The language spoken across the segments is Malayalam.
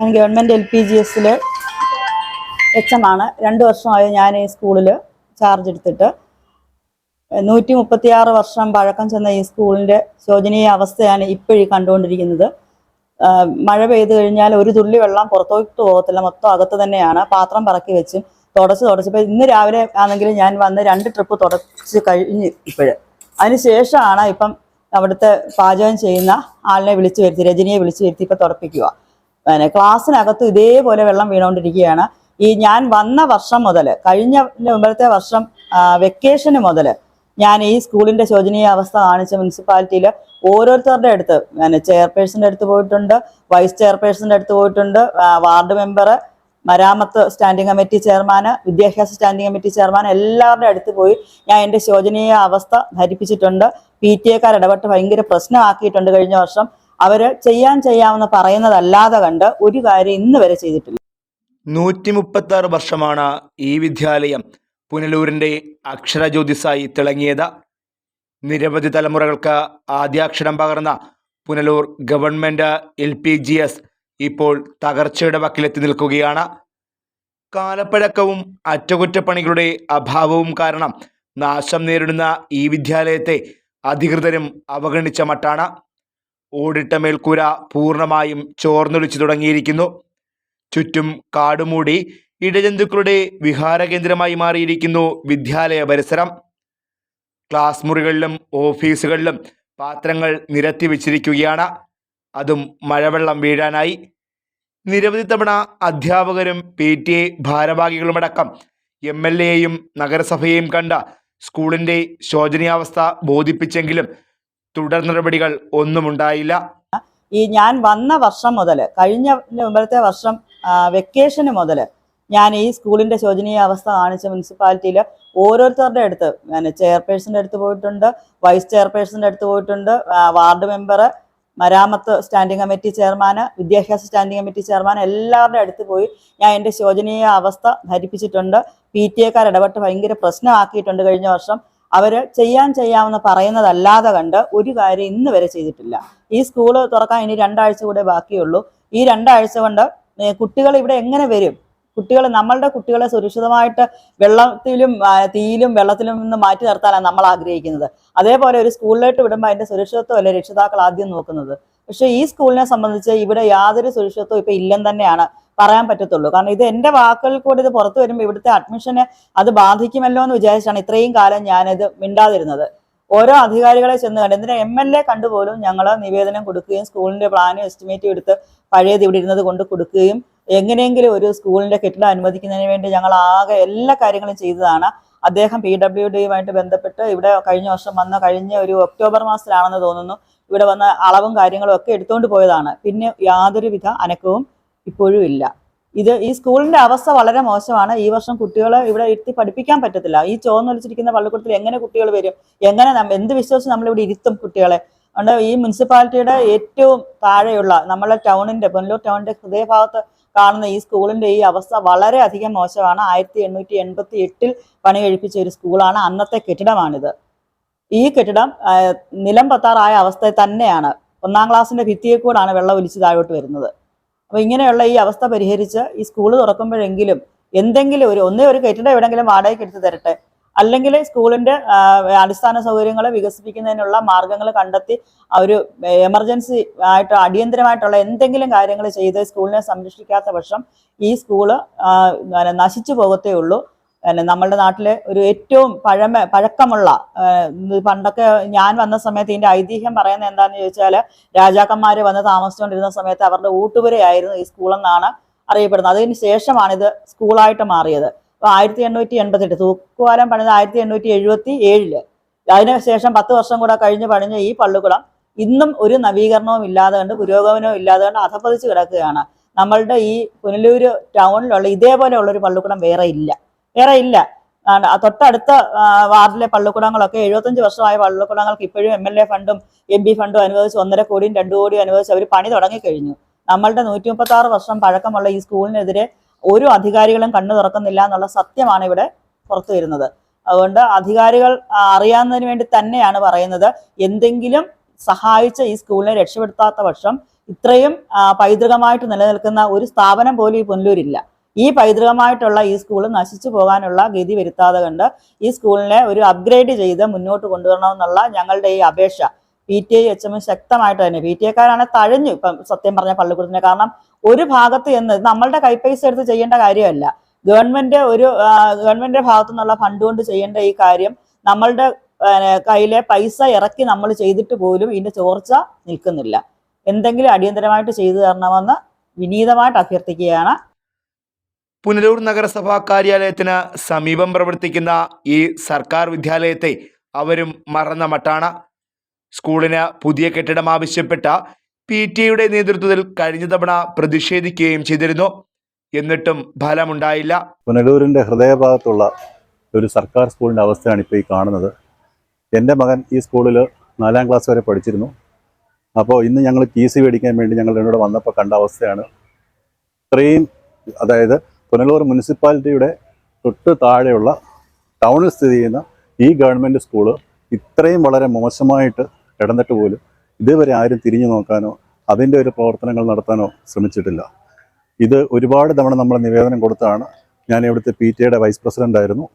ഞാൻ ഗവൺമെന്റ് എൽ പി ജി എസിൽ എച്ച് എം ആണ്. രണ്ട് വർഷമായി ഞാൻ ഈ സ്കൂളിൽ ചാർജ് എടുത്തിട്ട്. നൂറ്റി മുപ്പത്തിയാറ് വർഷം പഴക്കം ചെന്ന ഈ സ്കൂളിന്റെ ശോചനീയ അവസ്ഥയാണ് ഇപ്പോഴീ കണ്ടുകൊണ്ടിരിക്കുന്നത്. മഴ പെയ്തു കഴിഞ്ഞാൽ ഒരു തുള്ളി വെള്ളം പുറത്തോട്ട് പോകത്തില്ല. മൊത്തം അകത്ത് തന്നെയാണ്. പാത്രം പറക്കി വെച്ചും തുടച്ച് തുടച്ച്. ഇപ്പം ഇന്ന് രാവിലെ ആണെങ്കിൽ ഞാൻ വന്ന് രണ്ട് ട്രിപ്പ് തുടച്ച് കഴിഞ്ഞ് ഇപ്പോഴ്. അതിന് ശേഷമാണ് ഇപ്പം അവിടുത്തെ പാചകം ചെയ്യുന്ന ആളിനെ വിളിച്ചു വരുത്തി രജനിയെ വിളിച്ചു വരുത്തി ഇപ്പം തുടപ്പിക്കുക. പിന്നെ ക്ലാസ്സിനകത്ത് ഇതേപോലെ വെള്ളം വീണുകൊണ്ടിരിക്കുകയാണ് ഈ ഞാൻ വന്ന വർഷം മുതൽ കഴിഞ്ഞ മുമ്പത്തെ വർഷം വെക്കേഷന് മുതൽ ഞാൻ ഈ സ്കൂളിന്റെ ശോചനീയ അവസ്ഥ കാണിച്ച മുനിസിപ്പാലിറ്റിയിൽ ഓരോരുത്തരുടെ അടുത്ത് പിന്നെ ചെയർപേഴ്സന്റെ അടുത്ത് പോയിട്ടുണ്ട് വൈസ് ചെയർപേഴ്സന്റെ അടുത്ത് പോയിട്ടുണ്ട് വാർഡ് മെമ്പർ മരാമത്ത് സ്റ്റാൻഡിംഗ് കമ്മിറ്റി ചെയർമാൻ വിദ്യാഭ്യാസ സ്റ്റാൻഡിംഗ് കമ്മിറ്റി ചെയർമാൻ എല്ലാവരുടെ അടുത്ത് പോയി ഞാൻ എന്റെ ശോചനീയ അവസ്ഥ ധരിപ്പിച്ചിട്ടുണ്ട്. പി ടി എക്കാർ ഇടപെട്ട് ഭയങ്കര പ്രശ്നമാക്കിയിട്ടുണ്ട് കഴിഞ്ഞ വർഷം. അവർ ചെയ്യാൻ ചെയ്യാമെന്ന് പറയുന്നതല്ലാതെ കണ്ട് ഒരു കാര്യം ഇന്ന് വരെ ചെയ്തിട്ടില്ല. നൂറ്റി മുപ്പത്തി ആറ് വർഷമാണ് ഈ വിദ്യാലയം പുനലൂരിന്റെ അക്ഷരജ്യോതിസായി തിളങ്ങിയത്. നിരവധി തലമുറകൾക്ക് ആദ്യാക്ഷരം പകർന്ന Punalur government L P G S ഇപ്പോൾ തകർച്ചയുടെ വക്കിലെത്തി നിൽക്കുകയാണ്. കാലപ്പഴക്കവും അറ്റകുറ്റപ്പണികളുടെ അഭാവവും കാരണം നാശം നേരിടുന്ന ഈ വിദ്യാലയത്തെ അധികൃതരും അവഗണിച്ച മട്ടാണ്. ഓടിട്ട മേൽക്കൂര പൂർണമായും ചോർന്നൊലിച്ചു തുടങ്ങിയിരിക്കുന്നു. ചുറ്റും കാടുമൂടി ഇടജന്തുക്കളുടെ വിഹാരകേന്ദ്രമായി മാറിയിരിക്കുന്നു വിദ്യാലയ പരിസരം. ക്ലാസ് മുറികളിലും ഓഫീസുകളിലും പാത്രങ്ങൾ നിരത്തി വച്ചിരിക്കുകയാണ്. അതും മഴവെള്ളം വീഴാനായി. നിരവധി തവണ അധ്യാപകരും പി. ടി. എ. ഭാരവാഹികളുമടക്കം എം. എൽ. എയും നഗരസഭയെയും കണ്ട സ്കൂളിന്റെ ശോചനീയാവസ്ഥ ബോധിപ്പിച്ചെങ്കിലും തുടർ നടപടികൾ ഒന്നുമുണ്ടായില്ല ഈ ഞാൻ വന്ന വർഷം മുതൽ കഴിഞ്ഞ മുമ്പത്തെ വർഷം വെക്കേഷന് മുതൽ ഞാൻ ഈ സ്കൂളിന്റെ ശോചനീയ അവസ്ഥ കാണിച്ച മുനിസിപ്പാലിറ്റിയിൽ ഓരോരുത്തരുടെ അടുത്ത് ഞാൻ ചെയർപേഴ്സന്റെ അടുത്ത് പോയിട്ടുണ്ട് വൈസ് ചെയർപേഴ്സന്റെ അടുത്ത് പോയിട്ടുണ്ട് വാർഡ് മെമ്പർ മരാമത്ത് സ്റ്റാൻഡിംഗ് കമ്മിറ്റി ചെയർമാൻ വിദ്യാഭ്യാസ സ്റ്റാൻഡിംഗ് കമ്മിറ്റി ചെയർമാൻ എല്ലാവരുടെ അടുത്ത് പോയി ഞാൻ എന്റെ ശോചനീയ അവസ്ഥ ധരിപ്പിച്ചിട്ടുണ്ട്. പി ടി എക്കാർ ഇടപെട്ട് ഭയങ്കര പ്രശ്നമാക്കിയിട്ടുണ്ട് കഴിഞ്ഞ വർഷം. അവർ ചെയ്യാൻ ചെയ്യാമെന്ന് പറയുന്നതല്ലാതെ കണ്ട് ഒരു കാര്യം ഇന്ന് വരെ ചെയ്തിട്ടില്ല. ഈ സ്കൂൾ തുറക്കാൻ ഇനി രണ്ടാഴ്ച കൂടെ ബാക്കിയുള്ളൂ. ഈ രണ്ടാഴ്ച കൊണ്ട് കുട്ടികൾ ഇവിടെ എങ്ങനെ വരും? കുട്ടികൾ നമ്മളുടെ കുട്ടികളെ സുരക്ഷിതമായിട്ട് വെള്ളത്തിലും തീയിലും വെള്ളത്തിലും നിന്ന് മാറ്റി നിർത്താനാണ് നമ്മൾ ആഗ്രഹിക്കുന്നത്. അതേപോലെ ഒരു സ്കൂളിലോട്ട് വിടുമ്പോൾ അതിന്റെ സുരക്ഷിതത്വമല്ലേ രക്ഷിതാക്കൾ ആദ്യം നോക്കുന്നത്? പക്ഷേ ഈ സ്കൂളിനെ സംബന്ധിച്ച് ഇവിടെ യാതൊരു സുരക്ഷിതത്വം ഇപ്പൊ ഇല്ലെന്ന് തന്നെയാണ് പറയാൻ പറ്റത്തുള്ളൂ. കാരണം ഇത് എന്റെ വാക്കുകളിൽ കൂടി ഇത് പുറത്തു വരുമ്പോൾ ഇവിടുത്തെ അഡ്മിഷനെ അത് ബാധിക്കുമല്ലോ എന്ന് വിചാരിച്ചാണ് ഇത്രയും കാലം ഞാനിത് മിണ്ടാതിരുന്നത്. ഓരോ അധികാരികളെ ചെന്ന് കണ്ട് എന്തിനാ എം എൽ എ കണ്ടുപോലും ഞങ്ങൾ നിവേദനം കൊടുക്കുകയും സ്കൂളിന്റെ പ്ലാനും എസ്റ്റിമേറ്റും എടുത്ത് പഴയത് ഇവിടെ ഇരുന്നത് കൊണ്ട് കൊടുക്കുകയും എങ്ങനെയെങ്കിലും ഒരു സ്കൂളിന്റെ കെട്ടിടം അനുവദിക്കുന്നതിന് വേണ്ടി ഞങ്ങൾ ആകെ എല്ലാ കാര്യങ്ങളും ചെയ്തതാണ്. അദ്ദേഹം പി ഡബ്ല്യു ഡിയുമായിട്ട് ബന്ധപ്പെട്ട് ഇവിടെ കഴിഞ്ഞ വർഷം വന്ന കഴിഞ്ഞ ഒരു ഒക്ടോബർ മാസത്തിലാണെന്ന് തോന്നുന്നു. ഇവിടെ വന്ന അളവും കാര്യങ്ങളും ഒക്കെ എടുത്തുകൊണ്ട് പോയതാണ്. പിന്നെ യാതൊരുവിധ അനക്കവും ഇപ്പോഴും ഇല്ല. ഇത് ഈ സ്കൂളിന്റെ അവസ്ഥ വളരെ മോശമാണ്. ഈ വർഷം കുട്ടികളെ ഇവിടെ ഇരുത്തി പഠിപ്പിക്കാൻ പറ്റത്തില്ല. ഈ ചോന്നൊലിച്ചിരിക്കുന്ന പള്ളിക്കൂടത്തിൽ എങ്ങനെ കുട്ടികൾ വരും? എങ്ങനെ എന്ത് വിശ്വസിച്ച് നമ്മളിവിടെ ഇരുത്തും കുട്ടികളെ? അതുകൊണ്ട് ഈ മുനിസിപ്പാലിറ്റിയുടെ ഏറ്റവും താഴെയുള്ള നമ്മളെ ടൗണിന്റെ പൊന്നൂർ ടൗണിന്റെ ഹൃദയഭാഗത്ത് കാണുന്ന ഈ സ്കൂളിന്റെ ഈ അവസ്ഥ വളരെ അധികം മോശമാണ്. ആയിരത്തി എണ്ണൂറ്റി എൺപത്തി എട്ടിൽ പണി കഴിപ്പിച്ച ഒരു സ്കൂളാണ് അന്നത്തെ കെട്ടിടമാണിത്. ഈ കെട്ടിടം നിലം പത്താറായ അവസ്ഥ തന്നെയാണ്. ഒന്നാം ക്ലാസ്സിന്റെ ഭിത്തിയെ കൂടാണ് വെള്ളം ഒലിച്ച് താഴോട്ട് വരുന്നത്. അപ്പൊ ഇങ്ങനെയുള്ള ഈ അവസ്ഥ പരിഹരിച്ച് ഈ സ്കൂൾ തുറക്കുമ്പോഴെങ്കിലും എന്തെങ്കിലും ഒരു ഒന്നേ ഒരു കെട്ടിടം എവിടെങ്കിലും വാടകയ്ക്ക് എടുത്ത് തരട്ടെ. അല്ലെങ്കിൽ സ്കൂളിന്റെ അടിസ്ഥാന സൗകര്യങ്ങൾ വികസിപ്പിക്കുന്നതിനുള്ള മാർഗങ്ങൾ കണ്ടെത്തി ഒരു എമർജൻസി ആയിട്ട് അടിയന്തരമായിട്ടുള്ള എന്തെങ്കിലും കാര്യങ്ങൾ ചെയ്ത് സ്കൂളിനെ സംരക്ഷിക്കാത്ത പക്ഷം ഈ സ്കൂൾ നശിച്ചു പോകത്തേ ഉള്ളൂ. പിന്നെ നമ്മളുടെ നാട്ടിലെ ഒരു ഏറ്റവും പഴമ പഴക്കമുള്ള പണ്ടൊക്കെ ഞാൻ വന്ന സമയത്ത് ഇതിന്റെ ഐതിഹ്യം പറയുന്നത് എന്താണെന്ന് ചോദിച്ചാൽ രാജാക്കന്മാര് വന്ന് താമസിച്ചുകൊണ്ടിരുന്ന സമയത്ത് അവരുടെ ഊട്ടുപുരയായിരുന്നു ഈ സ്കൂളെന്നാണ് അറിയപ്പെടുന്നത്. അതിന് ശേഷമാണ് ഇത് സ്കൂളായിട്ട് മാറിയത്. അപ്പൊ ആയിരത്തി എണ്ണൂറ്റി എൺപത്തെട്ട് തൂക്കുവാലം പണിത് ആയിരത്തി എണ്ണൂറ്റി എഴുപത്തി ഏഴിൽ അതിനുശേഷം പത്ത് വർഷം കൂടെ കഴിഞ്ഞ് പണിഞ്ഞ ഈ പള്ളിക്കുളം ഇന്നും ഒരു നവീകരണവും ഇല്ലാതെ കണ്ട് പുരോഗമനവും ഇല്ലാതെ കണ്ട് അധപ്പതിച്ച് കിടക്കുകയാണ്. നമ്മളുടെ ഈ പുനലൂര് ടൗണിലുള്ള ഇതേപോലെയുള്ള ഒരു പള്ളിക്കുളം വേറെ ഇല്ല. വേറെ ഇല്ല. തൊട്ടടുത്ത വാർഡിലെ പള്ളിക്കുടങ്ങളൊക്കെ എഴുപത്തഞ്ച് വർഷമായ പള്ളിക്കുടങ്ങൾക്ക് ഇപ്പോഴും എം എൽ എ ഫണ്ടും എം പി ഫണ്ടും അനുവദിച്ച് ഒന്നര കോടിയും രണ്ടു കോടിയും അനുവദിച്ച് അവർ പണി തുടങ്ങിക്കഴിഞ്ഞു. നമ്മളുടെ നൂറ്റി മുപ്പത്തി ആറ് വർഷം പഴക്കമുള്ള ഈ സ്കൂളിനെതിരെ ഒരു അധികാരികളും കണ്ണു തുറക്കുന്നില്ല എന്നുള്ള സത്യമാണ് ഇവിടെ പുറത്തു വരുന്നത്. അതുകൊണ്ട് അധികാരികൾ അറിയാവുന്നതിന് വേണ്ടി തന്നെയാണ് പറയുന്നത്. എന്തെങ്കിലും സഹായിച്ച ഈ സ്കൂളിനെ രക്ഷപ്പെടുത്താത്ത പക്ഷം ഇത്രയും പൈതൃകമായിട്ട് നിലനിൽക്കുന്ന ഒരു സ്ഥാപനം പോലും ഈ പുനലൂരില്ല. ഈ പൈതൃകമായിട്ടുള്ള ഈ സ്കൂൾ നശിച്ചു പോകാനുള്ള ഗതി വരുത്താതെ കണ്ട് ഈ സ്കൂളിനെ ഒരു അപ്ഗ്രേഡ് ചെയ്ത് മുന്നോട്ട് കൊണ്ടുവരണമെന്നുള്ള ഞങ്ങളുടെ ഈ അപേക്ഷ. P T I H M ശക്തമായിട്ട് തന്നെ. പി ടി ഐക്കാരാണ് തഴഞ്ഞു ഇപ്പം സത്യം പറഞ്ഞ പള്ളിക്കൂടത്തിന്. കാരണം ഒരു ഭാഗത്ത് എന്ന് നമ്മളുടെ കൈപ്പൈസ എടുത്ത് ചെയ്യേണ്ട കാര്യമല്ല. ഗവൺമെന്റ് ഒരു ഗവൺമെന്റിന്റെ ഭാഗത്തു നിന്നുള്ള ഫണ്ട് കൊണ്ട് ചെയ്യേണ്ട ഈ കാര്യം നമ്മളുടെ കയ്യിലെ പൈസ ഇറക്കി നമ്മൾ ചെയ്തിട്ട് പോലും ഇതിന്റെ ചോർച്ച നിൽക്കുന്നില്ല. എന്തെങ്കിലും അടിയന്തരമായിട്ട് ചെയ്തു തരണമെന്ന് വിനീതമായിട്ട് അഭ്യർത്ഥിക്കുകയാണ് പുനലൂർ നഗരസഭാ കാര്യാലയത്തിന് സമീപം പ്രവർത്തിക്കുന്ന ഈ സർക്കാർ വിദ്യാലയത്തെ അവരും മറന്ന മട്ടാണ്. സ്കൂളിന് പുതിയ കെട്ടിടം ആവശ്യപ്പെട്ട പി ടി യുടെ നേതൃത്വത്തിൽ കഴിഞ്ഞ തവണ പ്രതിഷേധിക്കുകയും ചെയ്തിരുന്നു. എന്നിട്ടും ഫലമുണ്ടായില്ല. പുനലൂരിന്റെ ഹൃദയഭാഗത്തുള്ള ഒരു സർക്കാർ സ്കൂളിന്റെ അവസ്ഥയാണ് ഇപ്പോൾ ഈ കാണുന്നത്. എന്റെ മകൻ ഈ സ്കൂളിൽ നാലാം ക്ലാസ് വരെ പഠിച്ചിരുന്നു. അപ്പോൾ ഇന്ന് ഞങ്ങൾ ടി സി മേടിക്കാൻ വേണ്ടി ഞങ്ങൾ എന്നോട് വന്നപ്പോൾ കണ്ട അവസ്ഥയാണ്. ഇത്രയും അതായത് പുനലൂർ മുനിസിപ്പാലിറ്റിയുടെ തൊട്ട് താഴെയുള്ള ടൗണിൽ സ്ഥിതി ചെയ്യുന്ന ഈ ഗവൺമെന്റ് സ്കൂൾ ഇത്രയും വളരെ മോശമായിട്ട് കിടന്നിട്ട് പോലും ഇതുവരെ ആരും തിരിഞ്ഞു നോക്കാനോ അതിന്റെ ഒരു പ്രവർത്തനങ്ങൾ നടത്താനോ ശ്രമിച്ചിട്ടില്ല. ഇത് ഒരുപാട് തവണ നമ്മൾ നിവേദനം കൊടുത്താണ്. ഞാൻ ഇവിടുത്തെ പി ടി എയുടെ വൈസ് പ്രസിഡന്റ് ആയിരുന്നു.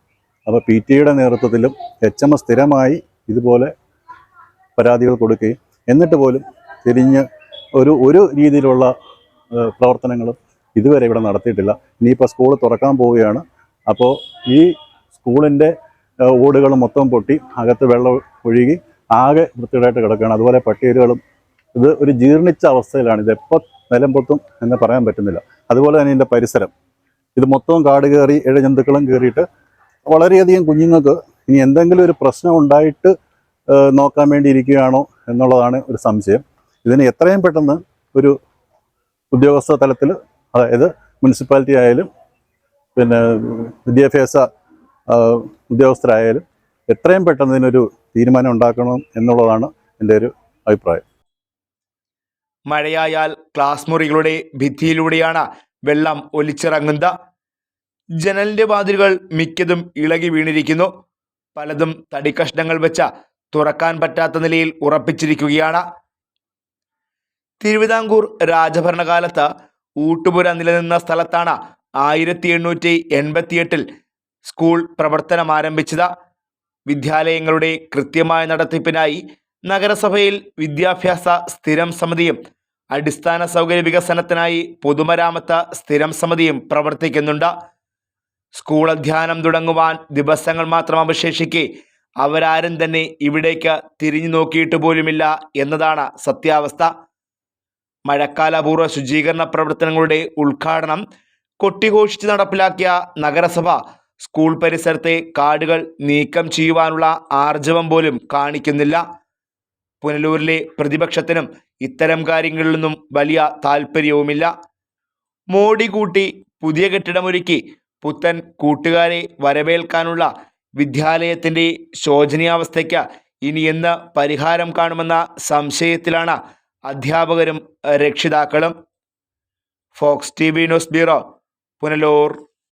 അപ്പോൾ പി ടി എയുടെ നേതൃത്വത്തിലും എച്ച് എം എസ് സ്ഥിരമായി ഇതുപോലെ പരാതികൾ കൊടുക്കുകയും എന്നിട്ട് പോലും തിരിഞ്ഞ് ഒരു ഒരു രീതിയിലുള്ള പ്രവർത്തനങ്ങളും ഇതുവരെ ഇവിടെ നടത്തിയിട്ടില്ല. ഇനിയിപ്പോൾ സ്കൂൾ തുറക്കാൻ പോവുകയാണ്. അപ്പോൾ ഈ സ്കൂളിന്റെ ഓടുകൾ മൊത്തം പൊട്ടി അകത്ത് വെള്ളം ഒഴുകി ആകെ വൃത്തികേടായിട്ട് കിടക്കുകയാണ്. അതുപോലെ പട്ടിയരുകളും ഇത് ഒരു ജീർണിച്ച അവസ്ഥയിലാണ്. ഇത് എപ്പോൾ നിലം പൊത്തും എന്ന് പറയാൻ പറ്റുന്നില്ല. അതുപോലെ തന്നെ ഇതിന്റെ പരിസരം. ഇത് മൊത്തവും കാട് കയറി ഇഴജന്തുക്കളും കയറിയിട്ട് വളരെയധികം കുഞ്ഞുങ്ങൾക്ക് ഇനി എന്തെങ്കിലും ഒരു പ്രശ്നം ഉണ്ടായിട്ട് നോക്കാൻ വേണ്ടി ഇരിക്കുകയാണോ എന്നുള്ളതാണ് ഒരു സംശയം. ഇതിന് എത്രയും പെട്ടെന്ന് ഒരു ഉദ്യോഗസ്ഥ തലത്തിൽ അതായത് മുനിസിപ്പാലിറ്റി ആയാലും പിന്നെ വിദ്യാഭ്യാസ ഉദ്യോഗസ്ഥരായാലും എത്രയും പെട്ടെന്ന് ഇതിനൊരു തീരുമാനം ഉണ്ടാക്കണം എന്നുള്ളതാണ് എന്റെ ഒരു അഭിപ്രായം. മഴയായാൽ ക്ലാസ് മുറികളുടെ ഭിത്തിയിലൂടെയാണ് വെള്ളം ഒലിച്ചിറങ്ങുന്നത്. ജനലിന്റെ വാതിലുകൾ മിക്കതും ഇളകി വീണിരിക്കുന്നു. പലതും തടിക്കഷ്ണങ്ങൾ വെച്ച തുറക്കാൻ പറ്റാത്ത നിലയിൽ ഉറപ്പിച്ചിരിക്കുകയാണ്. തിരുവിതാംകൂർ രാജഭരണകാലത്ത് ഊട്ടുപുര നിലനിന്ന സ്ഥലത്താണ് ആയിരത്തി എണ്ണൂറ്റി എൺപത്തിയെട്ടിൽ സ്കൂൾ പ്രവർത്തനം ആരംഭിച്ചത്. വിദ്യാലയങ്ങളുടെ കൃത്യമായ നടത്തിപ്പിനായി നഗരസഭയിൽ വിദ്യാഭ്യാസ സ്ഥിരം സമിതിയും അടിസ്ഥാന സൗകര്യ വികസനത്തിനായി പൊതുമരാമത്ത് സ്ഥിരം സമിതിയും പ്രവർത്തിക്കുന്നുണ്ട്. സ്കൂൾ അധ്യയനം തുടങ്ങുവാൻ ദിവസങ്ങൾ മാത്രം അവശേഷിക്കെ അവരാരും തന്നെ ഇവിടേക്ക് തിരിഞ്ഞു നോക്കിയിട്ട് പോലുമില്ല എന്നതാണ് സത്യാവസ്ഥ. മഴക്കാലപൂർവ ശുചീകരണ പ്രവർത്തനങ്ങളുടെ ഉദ്ഘാടനം കൊട്ടിഘോഷിച്ച് നടപ്പിലാക്കിയ നഗരസഭ സ്കൂൾ പരിസരത്തെ കാടുകൾ നീക്കം ചെയ്യുവാനുള്ള ആർജവം പോലും കാണിക്കുന്നില്ല. പുനലൂരിലെ പ്രതിപക്ഷത്തിനും ഇത്തരം കാര്യങ്ങളിൽ നിന്നും വലിയ താല്പര്യവുമില്ല മോടി കൂട്ടി പുതിയ കെട്ടിടമൊരുക്കി പുത്തൻ കൂട്ടുകാരെ വരവേൽക്കാനുള്ള വിദ്യാലയത്തിന്റെ ശോചനീയാവസ്ഥയ്ക്ക് ഇനി എന്ന് പരിഹാരം കാണുമെന്ന സംശയത്തിലാണ് അധ്യാപകരും രക്ഷിതാക്കളും Fox T V news bureau Punalur.